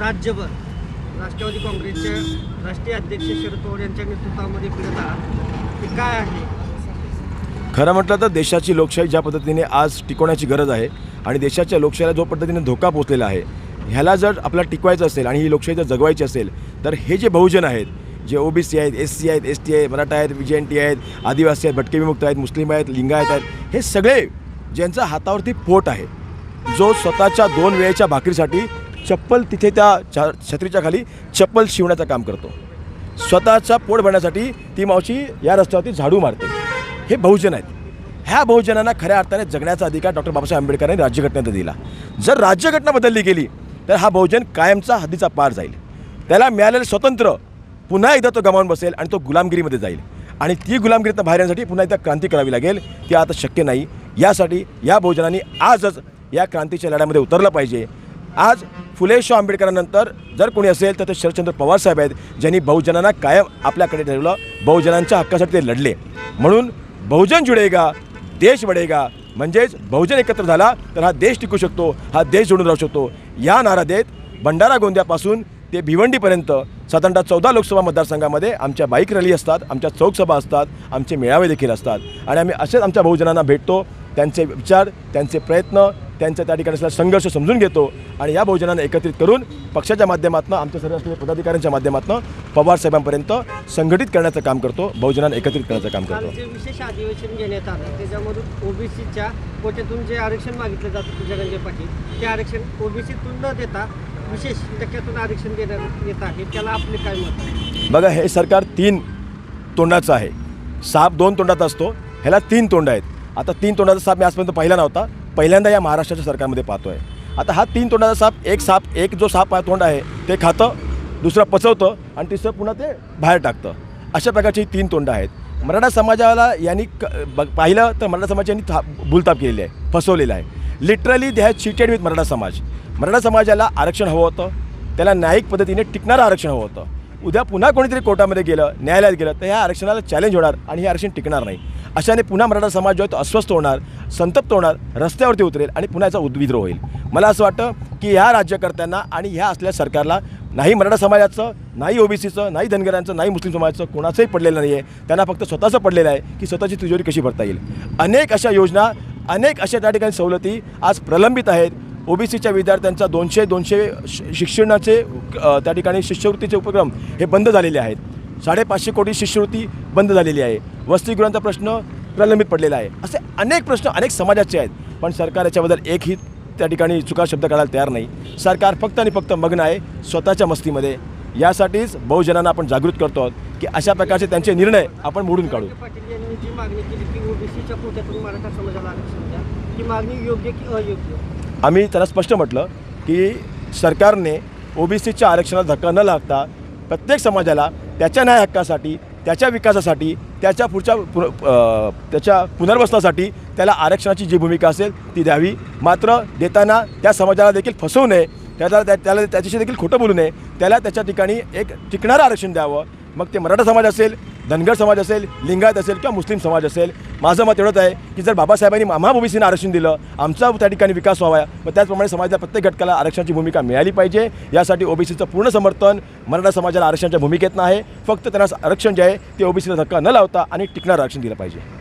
राज्यभर राष्ट्रवादी काँग्रेसचे राष्ट्रीय अध्यक्ष शरद पवार यांच्या नेतृत्वामध्ये फिरत आहात. ते काय आहे? खरं म्हटलं तर देशाची लोकशाही ज्या पद्धतीने आज टिकवण्याची गरज आहे आणि देशाच्या लोकशाहीला जो पद्धतीने धोका पोचलेला आहे ह्याला जर आपल्याला टिकवायचं असेल आणि ही लोकशाही जर जगवायची असेल तर हे जे बहुजन आहेत जे ओबीसी आहेत एस सी आहेत एस टी आहेत मराठा आहेत विजय एन टी आहेत आदिवासी आहेत भटके विमुक्त आहेत मुस्लिम आहेत लिंगायत आहेत हे सगळे ज्यांचा हातावरती पोट आहे जो स्वतःच्या दोन वेळेच्या भाकरीसाठी चप्पल तिथे त्या छा छत्रीच्या खाली चप्पल शिवण्याचं काम करतो. स्वतःचा पोट भरण्यासाठी ती मावशी या रस्त्यावरती झाडू मारते. हे बहुजन आहेत. ह्या बहुजनांना खऱ्या अर्थाने जगण्याचा अधिकार डॉक्टर बाबासाहेब आंबेडकरांनी राज्यघटनेत दिला. जर राज्यघटना बदलली गेली तर हा बहुजन कायमचा हद्दीचा पार जाईल. त्याला मिळालेलं स्वतंत्र पुन्हा एकदा तो गमावून बसेल आणि तो गुलामगिरीमध्ये जाईल. आणि ती गुलामगिरीतनं बाहेर येण्यासाठी पुन्हा एकदा क्रांती करावी लागेल. ती आता शक्य नाही. यासाठी या बहुजनांनी आजच या क्रांतीच्या लढ्यामध्ये उतरलं पाहिजे. आज फुले शाह आंबेडकरांनंतर जर कोणी असेल तर ते शरदचंद्र पवार साहेब आहेत ज्यांनी बहुजनांना कायम आपल्याकडे ठेवलं बहुजनांच्या हक्कासाठी ते लढले. म्हणून बहुजन जुडेगा देश बढेगा म्हणजेच बहुजन एकत्र झाला तर हा देश टिकू शकतो हा देश जोडून राहू शकतो. या नारा देत भंडारा गोंद्यापासून ते भिवंडीपर्यंत साधारणतः चौदा लोकसभा मतदारसंघामध्ये आमच्या बाईक रॅली असतात आमच्या चौकसभा असतात आमचे मेळावे देखील असतात. आणि आम्ही असेच आमच्या बहुजनांना भेटतो त्यांचे विचार त्यांचे प्रयत्न त्यांचा त्या ठिकाणी असलेला संघर्ष समजून घेतो आणि या बहुजनांना एकत्रित करून पक्षाच्या माध्यमातून आमच्या सर्व असलेल्या पदाधिकाऱ्यांच्या माध्यमातून पवारसाहेबांपर्यंत संघटित करण्याचं काम करतो बहुजनांना एकत्रित करण्याचं काम करतो. विशेष अधिवेशन घेण्यात आलं त्याच्यामधून ओबीसीच्या कोट्यातून जे आरक्षण मागितलं जातं गंजे पाटील ते आरक्षण ओबीसीतून न देता विशेष टक्क्यातून आरक्षण देण्यात येत आहे. त्याला आपले काय मत? बघा हे सरकार तीन तोंडाचं आहे. साप दोन तोंडाचा असतो ह्याला तीन तोंड आहेत. आता तीन तोंडाचा साप मी आजपर्यंत पाहिला नव्हता. पहिल्यांदा या महाराष्ट्राच्या सरकारमध्ये पाहतोय. आता हा तीन तोंडाचा साप एक साप एक जो साप तोंड आहे ते खातं दुसरं पचवतं आणि तिसरं पुन्हा ते बाहेर टाकतं. अशा प्रकारची तीन तोंडं आहेत. मराठा समाजाला यांनी क बघ पाहिलं तर मराठा समाज यांनी था भूलताप केलेली आहे फसवलेलं आहे. Literally they has cheated with Maratha samaj. Maratha समाजाला आरक्षण हवं होतं. त्याला न्यायिक पद्धतीने टिकणारं आरक्षण हवं होतं. उद्या पुन्हा कोणीतरी कोर्टामध्ये गेलं न्यायालयात गेलं तर ह्या आरक्षणाला चॅलेंज होणार आणि हे आरक्षण टिकणार नाही. अशाने पुन्हा मराठा समाज जो आहे तो अस्वस्थ होणार संतप्त होणार रस्त्यावरती उतरेल आणि पुन्हा याचा उद्विद्रोह होईल. मला असं वाटतं की ह्या राज्यकर्त्यांना आणि ह्या असल्या सरकारला नाही मराठा समाजाचं नाही ओबीसीचं नाही धनगरांचं नाही मुस्लिम समाजाचं कोणाचंही पडलेलं नाही आहे त्यांना फक्त स्वतःचं पडलेलं आहे की स्वतःची तिजोरी कशी भरता येईल. अनेक अशा योजना अनेक अशा त्या ठिकाणी सवलती आज प्रलंबित आहेत. ओबीसीच्या विद्यार्थ्यांचा दोनशे दोनशे शिक्षणाचे त्या ठिकाणी शिष्यवृत्तीचे उपक्रम हे बंद झालेले आहेत. साडेपाचशे कोटी शिष्यवृत्ती बंद झालेली आहे. वसतिगृहांचा प्रश्न प्रलंबित पडलेला आहे. असे अनेक प्रश्न अनेक समाजाचे आहेत. पण सरकार याच्याबद्दल एकही त्या ठिकाणी चुका शब्द काढायला तयार नाही. सरकार फक्त आणि फक्त मग्न आहे स्वतःच्या मस्तीमध्ये. यासाठीच बहुजनांना आपण जागृत करतो आहोत की अशा प्रकारचे त्यांचे निर्णय आपण मोडून काढू. आम्ही त्यांना स्पष्ट म्हटलं की सरकारने ओबीसीच्या आरक्षणाला धक्का न लागता प्रत्येक समाजाला त्याच्या न्याय हक्कासाठी त्याच्या विकासासाठी त्याच्या पुढच्या पु त्याच्या पुनर्वसनासाठी त्याला आरक्षणाची जी भूमिका असेल ती द्यावी. मात्र देताना त्या समाजाला देखील फसवू नये. त्याला त्या- त्याला त्याच्याशी देखील खोटं बोलू नये. त्याला त्याच्या ठिकाणी एक टिकणारं आरक्षण द्यावं. मग ते मराठा समाज असेल धनगर समाज असेल लिंगायत असेल किंवा मुस्लिम समाज असेल माझं मत एवढंच आहे की जर बाबासाहेबांनी आम्हा ओबीसीनं आरक्षण दिलं आमचा त्या ठिकाणी विकास व्हावा. मग त्याचप्रमाणे समाजाच्या प्रत्येक घटकाला आरक्षणाची भूमिका मिळाली पाहिजे. यासाठी ओबीसीचं पूर्ण समर्थन मराठा समाजाला आरक्षणाच्या भूमिकेतनं आहे. फक्त त्यांना आरक्षण जे आहे ते ओबीसीला धक्का न लावता आणि टिकणारं आरक्षण दिलं पाहिजे.